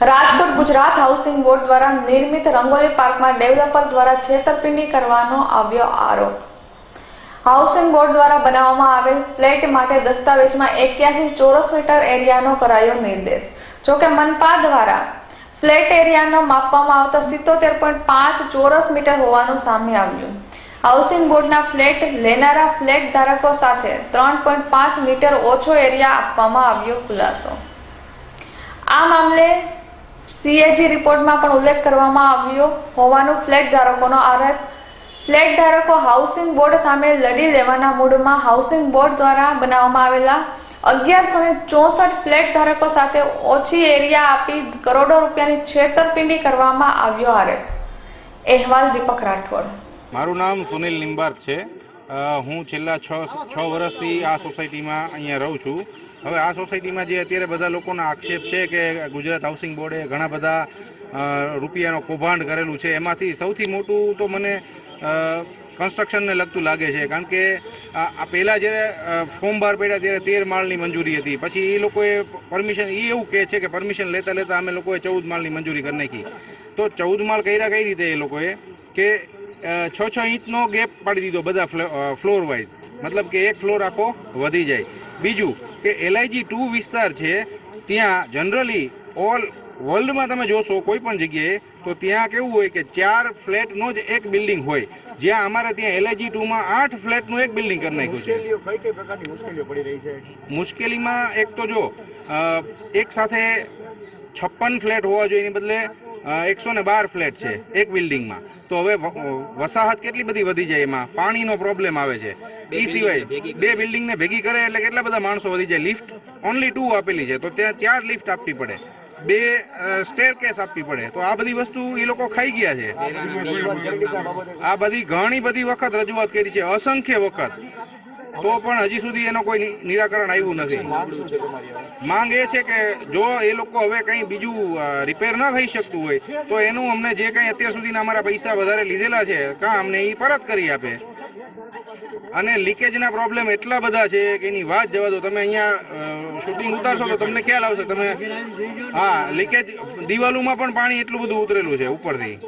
Rajkot Gujarat housing board દ્વારા નિર્મિત રંગોલી પાર્કમાં ડેવલપર દ્વારા છેતરપિંડી કરવાનો આવ્યો આરોપ. હાઉસિંગ બોર્ડ દ્વારા બનાવવામાં આવેલ ફ્લેટ માટે દસ્તાવેજમાં એક્યાસી ચોરસ મીટર એરિયાનો કરાયો નિર્દેશ. જોકે મનપા દ્વારા ફ્લેટ એરિયાનો માપવામાં આવતા સિત્તોતેર પોઈન્ટ પાંચ ચોરસ મીટર હોવાનું સામે આવ્યું. હાઉસિંગ બોર્ડના ફ્લેટ લેનારા ફ્લેટ ધારકો સાથે ત્રણ પોઈન્ટ પાંચ મીટર ઓછો એરિયા આપવામાં આવ્યો ખુલાસો. આ મામલે સીએજી રિપોર્ટમાં પણ ઉલ્લેખ કરવામાં આવ્યો હોવાનું ફ્લેટ ધારકોનો આરોપ. ફ્લેટ ધારકો હાઉસિંગ બોર્ડ સામે લડી લેવાના મૂડમાં હાઉસિંગ બોર્ડ દ્વારા બનાવવામાં આવેલા અગિયારસો ને ચોસઠ ફ્લેટ ધારકો સાથે ઓછી એરિયા આપી કરોડો રૂપિયાની છેતરપિંડી કરવામાં આવ્યો આરોપ. અહેવાલ દીપક રાઠોડ. મારું નામ સુનિલ નિંબાર્ક છે. હું છેલ્લા છ છ વર્ષથી આ સોસાયટીમાં અહીંયા રહું છું. હવે આ સોસાયટીમાં જે અત્યારે બધા લોકોના આક્ષેપ છે કે ગુજરાત હાઉસિંગ બોર્ડે ઘણા બધા રૂપિયાનો કૌભાંડ કરેલું છે, એમાંથી સૌથી મોટું તો મને કન્સ્ટ્રક્શનને લગતું લાગે છે. કારણ કે આ પહેલાં જ્યારે ફોર્મ બહાર પડ્યા ત્યારે તેર માળની મંજૂરી હતી. પછી એ લોકોએ પરમિશન એ એવું કહે છે કે પરમિશન લેતા લેતા અમે લોકોએ ચૌદ માળની મંજૂરી કરી નાખી. તો ચૌદ માળ કર્યા કઈ રીતે એ લોકોએ? કે છ છ ઇંચનો ગેપ પાડી દીધો બધા ફ્લોર વાઇઝ મતલબ કે એક ફ્લોર આખો વધી જાય. બીજું કે એલઆઈજી ટુ વિસ્તાર છે ત્યાં જનરલી ઓલ વર્લ્ડમાં તમે જોશો કોઈ પણ જગ્યાએ તો ત્યાં કેવું હોય કે ચાર ફ્લેટનો જ એક બિલ્ડિંગ હોય. જ્યાં અમારે ત્યાં એલઆઈજી ટુમાં આઠ ફ્લેટનું એક બિલ્ડિંગ કરી નાખ્યું છે. મુશ્કેલીઓ કઈ કઈ પ્રકારની મુશ્કેલીઓ પડી મુશ્કેલીમાં એક તો જો એક સાથે છપ્પન ફ્લેટ હોવા જોઈએ એની બદલે એકસો ને બાર ફ્લેટ છે એક બિલ્ડિંગમાં. તો હવે વસાહત કેટલી બધી વધી જાય એમાં? પાણીનો પ્રોબ્લેમ આવે છે. એ સિવાય બે બિલ્ડિંગને ભેગી કરે એટલે કેટલા બધા માણસો વધી જાય? લિફ્ટ ઓનલી ટુ આપેલી છે. તો ત્યાં ચાર લિફ્ટ આપવી પડે. બે સ્ટેર કેસ આપવી પડે. તો આ બધી વસ્તુ એ લોકો ખાઈ ગયા છે. આ બધી ઘણી બધી વખત રજૂઆત કરી છે. અસંખ્ય વખત. તો પણ હજી સુધી એનો કોઈ નિરાકરણ આવ્યું નથી. માંગ એ છે કે જો એ લોકો હવે કંઈ બીજું રિપેર ન થઈ શકતું હોય, તો એનું અમને જે કંઈ અત્યાર સુધીના અમારા પૈસા વધારે લીધેલા છે, કાં અમને એ પરત કરી આપે. અને લીકેજના પ્રોબ્લેમ એટલા બધા છે કે એની વાત જવા દો, તમે અહીંયા શૂટિંગ ઉતારશો તો તમને ખ્યાલ આવશે, તમે, હા લીકેજ દિવાલોમાં પણ પાણી એટલું બધું ઉતરેલું છે ઉપરથી.